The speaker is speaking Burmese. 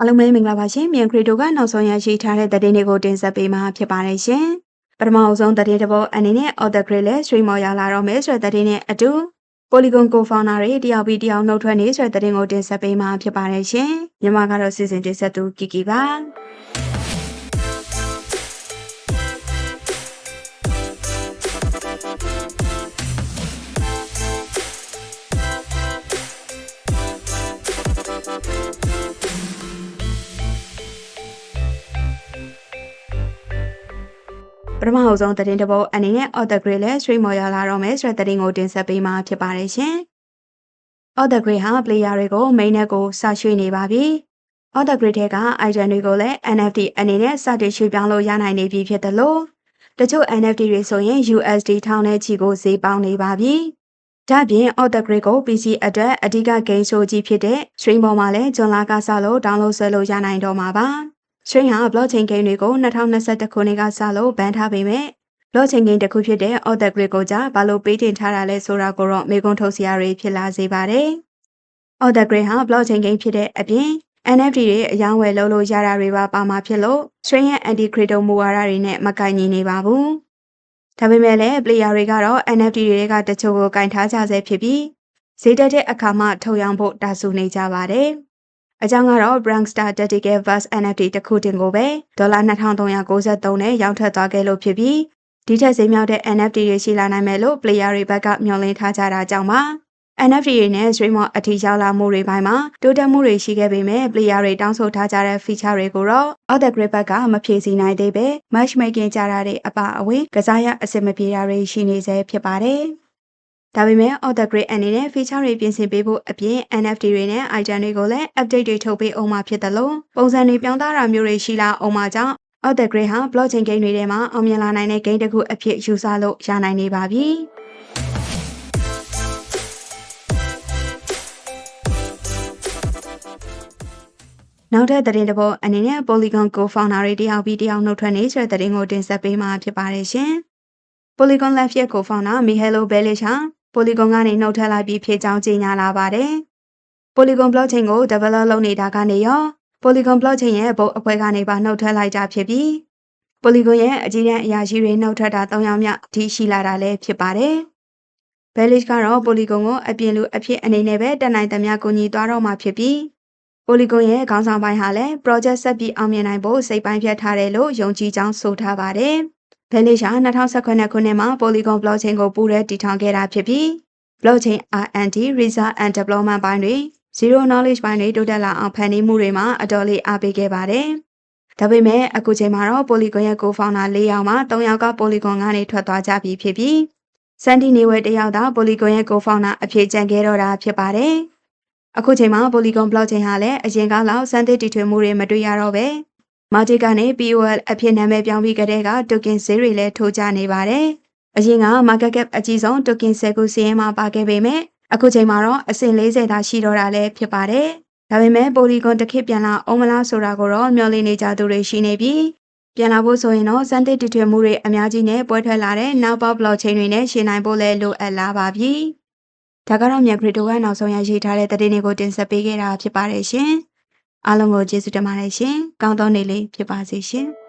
အားလုံးပဲမင်္ဂလာပါရှင်မြန်ခရီတိုကနောက်ဆုံးရရှိထားတဲ့သတင်းတွေကိုတင်ဆက်ပေးမှာဖြစ်ပါတယ်ရှင်ပထမအဆုံးသတင်းတစ်ပုဒ်အနေနဲ့ Author Grade လဲ stream မော်ရလာတော့မယ်ဆိုတဲ့သတင်းနဲ့အတူ Polygon Co-founder တွေတယောက်ပြီးတယောက်နှုတ်ထွက်နေဆိုတဲ့သတင်းကိုတင်ဆက်ပေးမှာဖြစ်ပါတယ်ရှင်မြန်မာကတော့စီစဉ်တင်ဆက်သူကီကီပါ ပထမအဆုံးသတင်းတစ်ပုဒ်အနေနဲ့ Author Grade လဲ stream မော်ရလာတော့မယ်ဆိုတဲ့သတင်းကိုတင်ဆက်ပေးမှာဖြစ်ပါတယ်ရှင် Author Grade ဟာ player တွေကို main net ကိုစရွှေ့နေပါပြီ။ Author Grade ထဲက item တွေကိုလည်း NFT အနေနဲ့စတင်ရွှေ့ပြောင်းလို့ရနိုင်နေပြီဖြစ်တယ်လို့တချို့ NFT တွေဆိုရင် USD ထောင်နဲ့ချီကိုဈေးပေါင်းနေပါပြီ။ဒါ့အပြင် Author Grade ကို PC အတွက်အဓိက game show ကြီးဖြစ်တဲ့ Stream ပေါ်မှာလည်းဂျွန်လာကစလို့ download ဆွဲလို့ရနိုင်တော့မှာပါ။ Stream ဟာ blockchain game တွေကို2021ခုနှစ်ကစလို့ ban ထားပေမဲ့ blockchain game တစ်ခုဖြစ်တဲ့ Author Grid ကိုကြဘာလို့ပေးတင်ထားတာလဲဆိုတာကိုတော့မေးခွန်းထုတ်စရာတွေဖြစ်လာစေပါတယ်။ Author Grid ဟာ blockchain game ဖြစ်တဲ့အပြင် NFT တွေအယောင်းဝယ်လုပ်လို့ရတာတွေပါပါမှာဖြစ်လို့ Strain ရဲ့ anti crypto မူဝါဒတွေနဲ့မကိုင်ညီနေပါဘူး။ဒါပေမဲ့လည်း player တွေကတော့ NFT တွေကတချို့ကိုကင်ထားကြဆဲဖြစ်ပြီးဈေးတက်တဲ့အခါမှထုတ်ရောင်းဖို့တာဆူနေကြပါတယ်။ အကြောင်းကတော့ Brankstar Tactical Verse NFT တစ်ခုတင်ကိုပဲဒေါ်လာ2393နဲ့ရောင်းထွက်သွားခဲ့လို့ဖြစ်ပြီးဒီထက်ဈေးမြောက်တဲ့ NFT တွေရှိလာနိုင်မယ်လို့ player တွေဘက်ကမျှော်လင့်ထားကြတာကြောင့်ပါ NFT တွေနဲ့ stream အထီရောက်လာမှုတွေပိုင်းမှာတိုးတက်မှုတွေရှိခဲ့ပေမဲ့ player တွေတောင်းဆိုထားကြတဲ့ feature တွေကိုတော့ Author Grip ဘက်ကမဖြည့်ဆည်းနိုင်သေးပဲ matchmaking ကြတာတွေအပအဝင်ကစားရအဆင်မပြေတာတွေရှိနေသေးဖြစ်ပါတယ်။ ဒါပေမဲ့ Author Grade အနေနဲ့ feature တွေပြင်ဆင်ပေးဖို့အပြင် NFT တွေနဲ့ item တွေကိုလည်း update တွေထုတ်ပေးအောင်မှာဖြစ်တယ်လို့ပုံစံတွေပြောင်းသားတာမျိုးတွေရှိလာအောင်မှာကြောင့် Author Grade ဟာ blockchain game တွေထဲမှာအောင်မြင်လာနိုင်တဲ့ game တစ်ခုအဖြစ်ယူဆလို့ရနိုင်နေပါပြီ။နောက်ထပ်သတင်းတစ်ပုဒ်အနေနဲ့ Polygon Co-founder တွေတယောက်ပြီးတယောက်နှုတ်ထွက်နေဆိုတဲ့သတင်းကိုတင်ဆက်ပေးမှာဖြစ်ပါတယ်ရှင်။ Polygon Lab ရဲ့ Co-founder Mihailo Belic ဟာ Polygon ကနေနှုတ်ထွက်လိုက်ပြီးဖြစ်ကြောင်းကြေညာလာပါတယ်။ Polygon blockchain ကို develop လုပ်နေတာကနေရော Polygon blockchain ရဲ့ဘုတ်အဖွဲ့ကနေပါနှုတ်ထွက်လိုက်တာဖြစ်ပြီး Polygon ရဲ့အကြီးတန်းအရာရှိတွေနှုတ်ထွက်တာ၃ယောက်မြောက်အထိရှိလာတာလည်းဖြစ်ပါတယ်။ Bellish ကတော့ Polygon ကိုအပြင်လူအဖြစ်အနေနဲ့ပဲတက်နိုင်သမျှကိုညီသွားတော့မှာဖြစ်ပြီး Polygon ရဲ့ခေါင်းဆောင်ပိုင်းဟာလည်း project ဆက်ပြီးအောင်မြင်နိုင်ဖို့စိတ်ပိုင်းဖြတ်ထားတယ်လို့ယုံကြည်ကြောင်းဆိုထားပါတယ်။ Bellish ဟာ2018ခုနှစ်မှာ Polygon blockchain ကိုပူးရဲတည်ထောင်ခဲ့တာဖြစ်ပြီး blockchain R&D research and development ပိုင်းတွေ zero knowledge ပိုင်းတွေတိုးတက်လာအောင်ဖန်တီးမှုတွေမှာအတော်လေးအားပေးခဲ့ပါတယ်။ဒါပေမဲ့အခုချိန်မှာတော့ Polygon ရဲ့ co-founder ၄ယောက်မှာ၃ယောက်က Polygon ကနေထွက်သွားကြပြီဖြစ်ပြီးစန်တီနေဝဲတယောက်သာ Polygon ရဲ့ co-founder အဖြစ်ကျန်ခဲ့တော့တာဖြစ်ပါတယ်။အခုချိန်မှာ Polygon blockchain ဟာလည်းအရင်ကလောက်စံသစ်တီထွင်မှုတွေမတွေ့ရတော့ပဲ Market ကနေ POL အဖြစ်နာမည်ပြောင်းပြီးကြတဲ့က token ဈေးတွေလည်းထိုးကျနေပါတယ်။အရင်က market cap အကြီးဆုံး token 10ခုစီးရင်မှာပါခဲ့ပေမဲ့အခုချိန်မှာတော့အဆင့်40သာရှိတော့တာလည်းဖြစ်ပါတယ်။ဒါပေမဲ့ Polygon တစ်ခေတ်ပြန်လာအောင်မလားဆိုတာကိုတော့မျှော်လင့်နေကြသူတွေရှိနေပြီးပြန်လာဖို့ဆိုရင်တော့စံသစ်တည်ထွင်မှုတွေအများကြီးနဲ့ပွဲထွက်လာတဲ့နောက်ပေါက် blockchain တွေနဲ့ရှင်းနိုင်ဖို့လည်းလိုအပ်လာပါပြီ။ဒါကတော့မြန်ခရစ်တိုကနောက်ဆုံးရရှိထားတဲ့သတင်းတွေကိုတင်ဆက်ပေးခဲ့တာဖြစ်ပါတယ်ရှင်။ အားလုံးကိုကျေးဇူးတင်ပါတယ်ရှင်။ကောင်းသောနေ့လေးဖြစ်ပါစေရှင်။